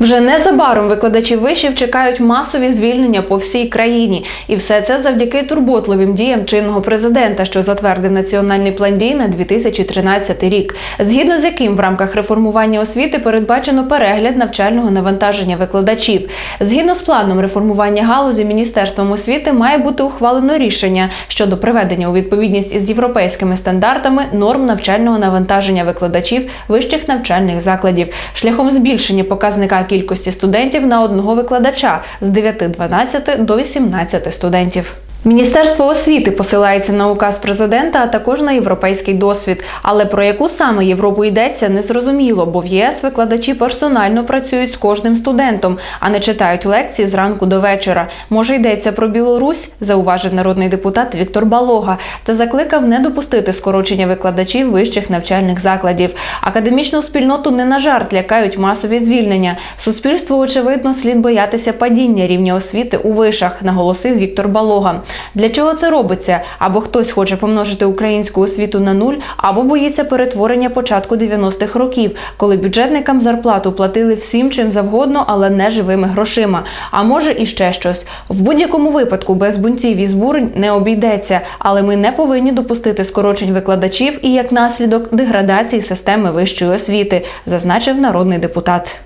Вже незабаром викладачі вишів чекають масові звільнення по всій країні, і все це завдяки турботливим діям чинного президента, що затвердив національний план дій на 2013 рік, згідно з яким в рамках реформування освіти передбачено перегляд навчального навантаження викладачів. Згідно з планом реформування галузі міністерством освіти має бути ухвалено рішення щодо приведення у відповідність із європейськими стандартами норм навчального навантаження викладачів вищих навчальних закладів шляхом збільшення показника кількості студентів на одного викладача з 9-12 до 18 студентів. Міністерство освіти посилається на указ президента, а також на європейський досвід. Але про яку саме Європу йдеться, не зрозуміло, бо в ЄС викладачі персонально працюють з кожним студентом, а не читають лекції зранку до вечора. Може, йдеться про Білорусь, зауважив народний депутат Віктор Балога та закликав не допустити скорочення викладачів вищих навчальних закладів. Академічну спільноту не на жарт лякають масові звільнення. Суспільству, очевидно, слід боятися падіння рівня освіти у вишах, наголосив Віктор Балога. Для чого це робиться? Або хтось хоче помножити українську освіту на нуль, або боїться перетворення початку 90-х років, коли бюджетникам зарплату платили всім чим завгодно, але не живими грошима. А може і ще щось. В будь-якому випадку без бунтів і збурень не обійдеться, але ми не повинні допустити скорочень викладачів і як наслідок деградації системи вищої освіти, зазначив народний депутат.